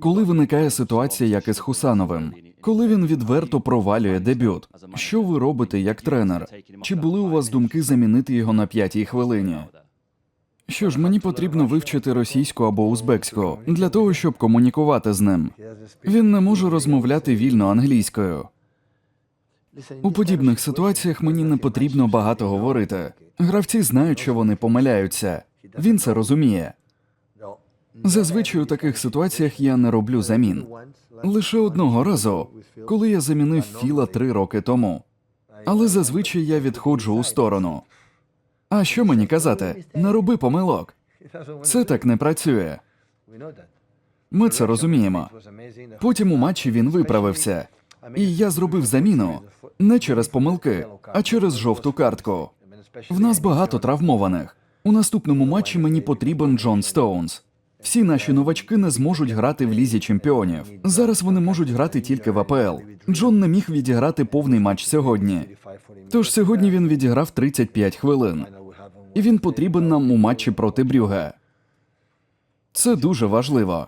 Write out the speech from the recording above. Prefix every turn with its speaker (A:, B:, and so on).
A: Коли виникає ситуація, як із Хусановим, коли він відверто провалює дебют, що ви робите як тренер? Чи були у вас думки замінити його на п'ятій хвилині? Що ж, мені потрібно вивчити російську або узбекську для того, щоб комунікувати з ним. Він не може розмовляти вільно англійською. У подібних ситуаціях мені не потрібно багато говорити. Гравці знають, що вони помиляються. Він це розуміє. Зазвичай у таких ситуаціях я не роблю замін. Лише одного разу, коли я замінив Філа три роки тому. Але зазвичай я відходжу у сторону. А що мені казати? Не роби помилок. Це так не працює. Ми це розуміємо. Потім у матчі він виправився, і я зробив заміну не через помилки, а через жовту картку. В нас багато травмованих. У наступному матчі мені потрібен Джон Стоунс. Всі наші новачки не зможуть грати в лізі чемпіонів. Зараз вони можуть грати тільки в АПЛ. Джон не міг відіграти повний матч сьогодні. Тож сьогодні він відіграв 35 хвилин, і він потрібен нам у матчі проти Брюге. Це дуже важливо.